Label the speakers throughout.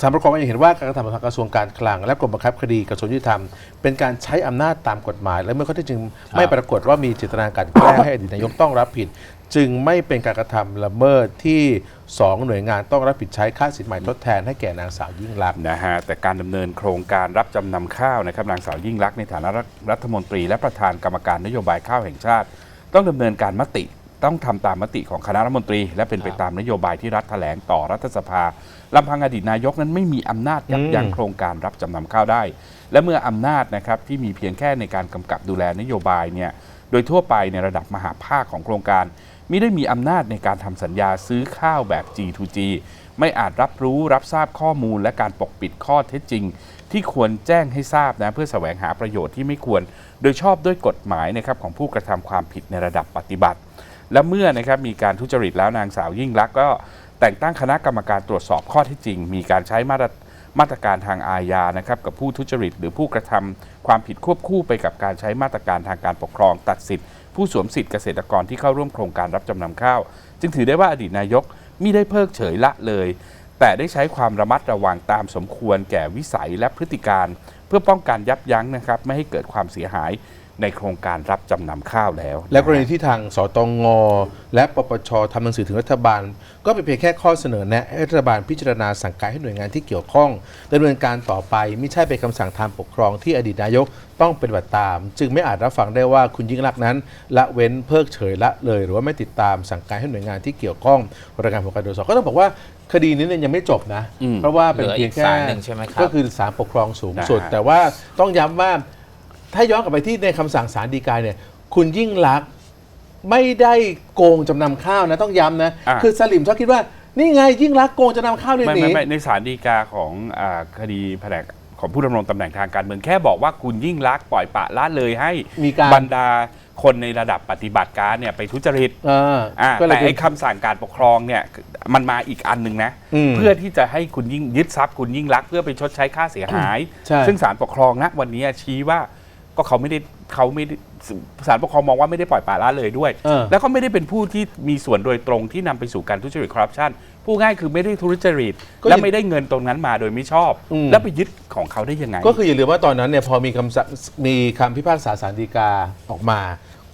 Speaker 1: สารปกครองก็ยังเห็นว่าการกระทำของทางกระทรวงการคลัง และกรมบังคับคดีกระทรวงยุติธรรมเป็นการใช้อำนาจตามกฎหมาย และเมื่อข้อเท็จจริงไม่ปรากฏว่ามีเจตนาการแกล้งให้อดีตนายกต้องรับผิด จึงไม่เป็นการกระทำละเมิดที่สองหน่วยงานต้องรับผิดใช้ค่าสินใหม่ทดแทนให้แก่นางสาวยิ่งลักษณ์
Speaker 2: นะฮะแต่การดำเนินโครงการรับจำนำข้าวนะครับนางสาวยิ่งลักษณ์ในฐานะรัฐรัฐมนตรี และประธานกรรมการนโยบายข้าวแห่งชาติ ต้องดำเนินการมติ ต้องทำตามมติของคณะรัฐมนตรี และเป็นไปตามนโยบายที่รัฐแถลงต่อรัฐสภาลำพังอดีตนายกนั้นไม่มีอำนาจยับยั้ง
Speaker 1: อืม
Speaker 2: โครงการรับจำนำข้าวได้ และเมื่ออำนาจนะครับที่มีเพียงแค่ในการกำกับดูแลนโยบายเนี่ยโดยทั่วไปในระดับมหาภาคของโครงการมิได้มีอำนาจในการทำสัญญาซื้อข้าวแบบ G2G ไม่อาจรับรู้รับทราบข้อมูลและการปกปิดข้อเท็จจริง ที่ควรแจ้งให้ทราบนะเพื่อแสวงหาประโยชน์ที่ไม่ควร โดยชอบด้วยกฎหมายนะครับของผู้กระทำความผิดในระดับปฏิบัติ และเมื่อนะครับมีการทุจริตแล้วนางสาวยิ่งลักษณ์ก็แต่งตั้งคณะกรรมการตรวจสอบข้อท็จจริง มีการใช้มาตรมาตรการทางอาญานะครับกับผู้ทุจริต หรือผู้กระทำความผิดควบคู่ไปกับการใช้มาตรการทางการปกครอง ตัดสิทธิ์ผู้สวมสิทธิ์เกษตรกรที่เข้าร่วมโครงการรับจำนำข้าว จึงถือได้ว่าอดีตนายกมิได้เพิกเฉยละเลย แต่ได้ใช้ความระมัดระวังตามสมควรแก่วิสัยและพฤติการ เพื่อป้องกันยับยั้งนะครับไม่ให้เกิดความเสียหาย ในโครงการรับจำนำข้าวแล้ว
Speaker 1: และกรณีที่ทางสตงและปปชทำหนังสือถึงรัฐบาล ก็เป็นเพียงแค่ข้อเสนอแนะให้รัฐบาลพิจารณาสั่งการให้หน่วยงานที่เกี่ยวข้องดำเนินการต่อไปไม่ใช่เป็นคำสั่งทางปกครองที่อดีตนายกต้องเป็นบัติตาม จึงไม่อาจรับฟังได้ว่าคุณยิ่งรักษณ์นั้น ละเว้นเพิกเฉยละเลย หรือว่าไม่ติดตามสั่งการให้หน่วยงานที่เกี่ยวข้องรายการผลการตรวจสอบก็ต้องบอกว่าคดีนี้เนี่ยยังไม่จบนะ
Speaker 2: อืม
Speaker 1: เพราะว่าเป็นเพียงแค่
Speaker 3: เหลืออีกศาลหนึ่งใช่ไหมครับ
Speaker 1: ก็คือศาลปกครองสูงสุด
Speaker 2: นะฮะ
Speaker 1: แต่ว่าต้องย้ำว่า ถ้าย้อนกลับไปที่ในคำสั่งศาลฎีกาเนี่ย คุณยิ่งลักษณ์ไม่ได้โกงจำนำข้าวนะต้องย้ำนะ
Speaker 2: อะ
Speaker 1: คือสลิมชอบคิดว่า นี่ไงยิ่งลักษณ์โกงจำนำข้าวเลย
Speaker 2: ไม่
Speaker 1: หนี
Speaker 2: ไม่ไม่ในศาลฎีกาของอาคดีแผนกของผู้ดำรงตำแหน่งทางการเมืองแค่บอกว่าคุณยิ่งลักษณ์ปล่อยปละละเลยให้
Speaker 1: มีการ
Speaker 2: บรรดาคนในระดับปฏิบัติการเนี่ยไปทุจริต
Speaker 1: อ่า
Speaker 2: อ่า
Speaker 1: ก็เลย
Speaker 2: แต่
Speaker 1: เป็
Speaker 2: ไอ้
Speaker 1: น
Speaker 2: คำสั่งการปกครองเนี่ยมันมาอีกอันหนึ่งนะ
Speaker 1: อืม
Speaker 2: เพื่อที่จะให้คุณยิ่งยึดทรัพย์คุณยิ่งลักษณ์เพื่อไปชดใช้ค่าเสียหาย
Speaker 1: ใช่
Speaker 2: ซึ่งศาลปกครองณวันนี้ชี้ว่า ก็เขาไม่ได้เขาไม่ได้ศาลปกครองมองว่าไม่ได้ปล่อยปละละเลยด้วย
Speaker 1: เออ
Speaker 2: แล้วก็ไม่ได้เป็นผู้ที่มีส่วนโดยตรงที่นำไปสู่การทุจริตคอร์รัปชันผู้ง่ายคือไม่ได้ทุจริต
Speaker 1: ก็
Speaker 2: และไม่ได้เงินตรงนั้นมาโดยไม่ชอบ
Speaker 1: อืม
Speaker 2: แล้วไปยึดของเขาได้ยังไง
Speaker 1: ก็คืออย่าลืมว่าตอนนั้นเนี่ยพอมีคำสั่งมีคำพิพากษาศาลฎีกาออกมา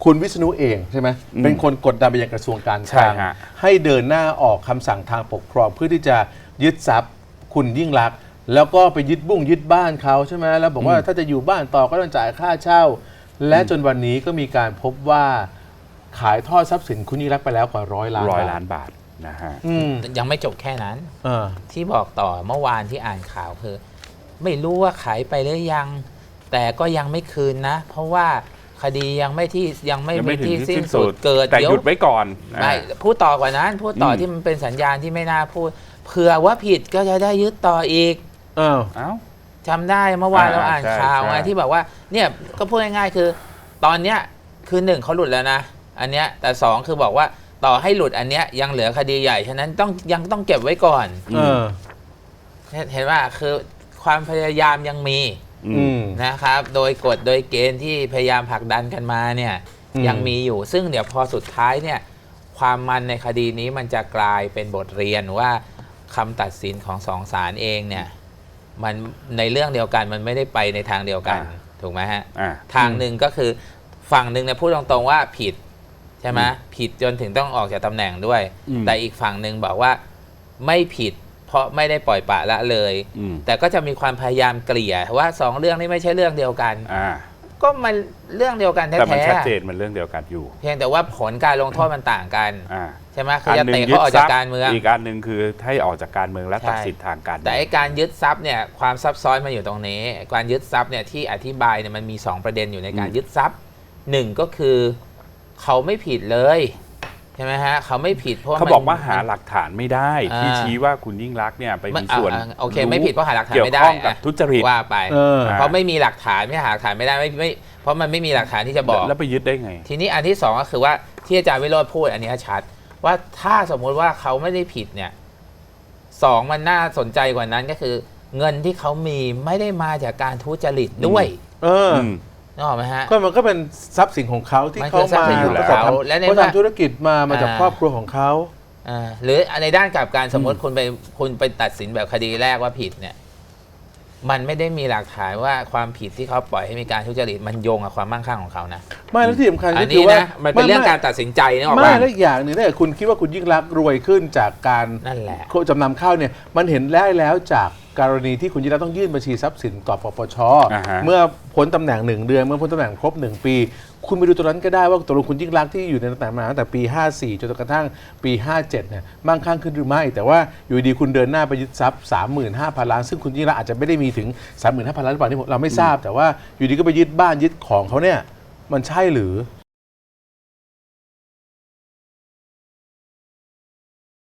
Speaker 1: คุณวิษณุเองใช่ไหม
Speaker 2: อืม
Speaker 1: เป็นคนกดดันไปยังกระทรวงการค
Speaker 2: ใช่
Speaker 1: ลัง
Speaker 2: ฮะ
Speaker 1: ให้เดินหน้าออกคำสั่งทางปกครองเพื่อที่จะยึดทรัพย์คุณยิ่งรักษณ์ แล้วก็ไปยึดบุ้งยึดบ้านเขาใช่ไหมแล้วบอกว่าถ้าจะอยู่บ้านต่อก็ต้องจ่ายค่าเช่า และจนวันนี้ก็มีการพบว่าขายทอดทรัพย์สินคุณยิ่งรักษณ์ไปแล้วกว่าร้อยล้าน
Speaker 2: ร้อย
Speaker 1: บท
Speaker 2: ล้านบาทนะฮะ
Speaker 1: อืม
Speaker 3: ยังไม่จบแค่นั้น
Speaker 1: อ่า
Speaker 3: ที่บอกต่อเมื่อวานที่อ่านข่าวคือ ไม่รู้ว่าขายไปหรือยัง แต่ก็ยังไม่คืนนะ เพราะว่าคดียังไม่ที่ยังไม่
Speaker 2: ยัง
Speaker 3: มี
Speaker 2: ไม่ถึง
Speaker 3: ที่
Speaker 2: ที่
Speaker 3: สิ้
Speaker 2: สิ้
Speaker 3: น
Speaker 2: น
Speaker 3: สุ
Speaker 2: สุ
Speaker 3: ด
Speaker 2: ด
Speaker 3: เกิด
Speaker 2: แต่
Speaker 3: เดี๋
Speaker 2: ห
Speaker 3: ยว
Speaker 2: ยุดไว้ก่อน
Speaker 3: ไม่
Speaker 2: อ่า
Speaker 3: พูดต่อกว่านั้น พูดต่ออ
Speaker 2: ม
Speaker 3: ที่มันเป็นสัญญาณที่ไม่น่าพูด เผื่อว่าผิดก็จะได้ยึดต่ออีก
Speaker 1: อ้าว
Speaker 2: เอ้า
Speaker 3: จำได้เมื่อวาน
Speaker 2: อ่า
Speaker 3: เราอ่าน
Speaker 2: ใช่
Speaker 3: ข่าว
Speaker 2: ใช่
Speaker 3: ไงที่บอกว่าเนี่ยก็พูดง่ายๆคือ ตอนเนี้ยคือหนึ่งเขาหลุดแล้วนะ อันเนี้ยแต่สองคือบอกว่าต่อให้หลุดอันเนี้ยยังเหลือคดีใหญ่ ฉะนั้นต้องยังต้องเก็บไว้ก่อน
Speaker 1: เออ
Speaker 3: เห็นเห็นว่าคือความพยายามยังมี
Speaker 2: อื
Speaker 1: อื
Speaker 2: ม
Speaker 1: ม
Speaker 3: นะครับ โดยกฎโดยเกณฑ์ที่พยายามผลักดันกันมาเนี่ย
Speaker 1: อืม
Speaker 3: ยังมีอยู่ ซึ่งเดี๋ยวพอสุดท้ายเนี่ยความมันในคดีนี้มันจะกลายเป็นบทเรียนว่าคำตัดสินของสองศาลเองเนี่ย มันในเรื่องเดียวกันมันไม่ได้ไปในทางเดียวกัน
Speaker 2: อ่า
Speaker 3: ถูกไหมฮะ
Speaker 2: อ่า
Speaker 3: ทางหนึ่งก็คือฝั่งหนึ่งเนี่ยพูดตรงๆว่าผิดใช่ไหมผิดจนถึงต้องออกจากตำแหน่งด้วย
Speaker 2: อืม
Speaker 3: แต่อีกฝั่งหนึ่งบอกว่าไม่ผิด เพราะไม่ได้ปล่อยปละละเลย
Speaker 2: อืม
Speaker 3: แต่ก็จะมีความพยายามเกลี่ยว่าสองเรื่องนี้ไม่ใช่เรื่องเดียวกัน
Speaker 2: อ่า
Speaker 3: ก็มันเรื่องเดียวกัน
Speaker 2: แต่มัน
Speaker 3: แท้
Speaker 2: ชัดเจนมันเรื่องเดียวกันอยู่
Speaker 3: ๆเพียงแต่ว่าผลการลงโทษมันต่างกัน
Speaker 2: อ่า
Speaker 3: ใช่ไหมคือจะเตะเขาออกจากการเมือง
Speaker 2: อีกอันหนึ่งคือให้ออกจากการเมืองและตัด
Speaker 3: ใช่
Speaker 2: สิทธิ์ทางการเมื
Speaker 3: แต่
Speaker 2: อง
Speaker 3: ไอ้การยึดทรัพย์เนี่ยความซับซ้อนมันอยู่ตรงนี้ การยึดทรัพย์เนี่ยที่อธิบายเนี่ยมันมี 2 ประเด็นอยู่ในการยึดทรัพย์หนึ่งก็คือเขาไม่ผิดเลย ใช่ไหมฮะเขาไม่ผิดเพราะ
Speaker 2: เขา
Speaker 3: มัน
Speaker 2: บอกว่าหาหลักฐานไม่ได้
Speaker 3: อ่า
Speaker 2: ที่ชี้ว่าคุณยิ่งรักษณ์เนี่ยไป
Speaker 3: ไม่
Speaker 2: มีส่วน
Speaker 3: อ่าอ่าโอเคไม่ผิดเพราะหาหลักฐาน
Speaker 2: เกี่ยว
Speaker 3: ไม่ได้
Speaker 2: ข้องกับ
Speaker 3: อะ
Speaker 2: ทุจริต
Speaker 3: ว่าไป
Speaker 1: เออ
Speaker 2: อ่า
Speaker 3: เพราะไม่มีหลักฐานไม่หาหลักฐานไม่ได้ไม่ไม่เพราะมันไม่มีหลักฐานที่จะบอก
Speaker 2: แล้วไปยึดได้ไง
Speaker 3: ทีนี้อันที่สองก็คือว่าที่อาจารย์วิโรธพูดอันนี้ชัด ว่าถ้าสมมุติว่าเขาไม่ได้ผิดเนี่ยสองมันน่าสนใจกว่านั้นก็คือ เงินที่เขามีไม่ได้มาจากการทุจริตด้วย
Speaker 1: เอออ
Speaker 2: อืม
Speaker 3: นึกออกไหมฮะ
Speaker 1: ก็มันก็เป็นทรัพย์สินของเขาที่
Speaker 3: มัน
Speaker 1: เขา
Speaker 3: คือทรัพ
Speaker 1: มา
Speaker 3: ย์สิน
Speaker 2: อยู่แล้ว
Speaker 1: ประกอบ
Speaker 3: และใน
Speaker 1: เขา
Speaker 3: เมื่อ
Speaker 1: ทำธุรกิจมามาจาก
Speaker 3: อ่า
Speaker 1: ครอบครัวของเขา
Speaker 3: อ่าหรือในด้านกลับการสมมติคุณไปคุณไปตัดสินแบบคดีแรกว่าผิดเนี่ย มันไม่ได้มีหลักฐานว่าความผิดที่เขาปล่อยให้มีการทุจริตมันโยงกับความมั่งคั่งของเขานะ
Speaker 1: ไม่แล้วที่สำคัญ
Speaker 3: อั
Speaker 1: ก็
Speaker 3: น
Speaker 1: คื
Speaker 3: นี้
Speaker 1: อว่า
Speaker 3: นะมันเป็นเรื่องการตัดสินใจนี่ออก
Speaker 1: ไม่
Speaker 3: มา
Speaker 1: แล้วอีกอย่างหนึ่งถ้าเกิดคุณคิดว่าคุณยิ่งรักษณ์รวยขึ้นจากการ
Speaker 3: นั่นแหละ
Speaker 1: จำนำข้าวเนี่ย มันเห็นได้แล้วจากกรณีที่คุณยิ่งรักษณ์ต้องยื่นบัญชีทรัพย์สินต่อปปช
Speaker 2: อ่าฮะ
Speaker 1: เมื่อพ้นตำแหน่งหนึ่งเดือนเมื่อพ้นตำแหน่งครบหนึ่งปี คุณไปดูตรงนั้นก็ได้ว่าตกลงคุณยิ่งรักษณ์ที่อยู่ในตำแหน่งมาตั้งแต่ปี 54 จนกระทั่งปี 57เนี่ยมั่งคั่งขึ้นหรือไม่ แต่ว่าอยู่ดีคุณเดินหน้าไปยึดทรัพย์ 35,000 ล้าน ซึ่งคุณยิ่งรักษณ์อาจจะไม่ได้มีถึง 35,000 ล้านหรือเปล่าที่ผมเราไม่ทราบ แต่ว่าอยู่ดีก็ไปยึดบ้านยึดของเขาเนี่ย มันใช่หรือ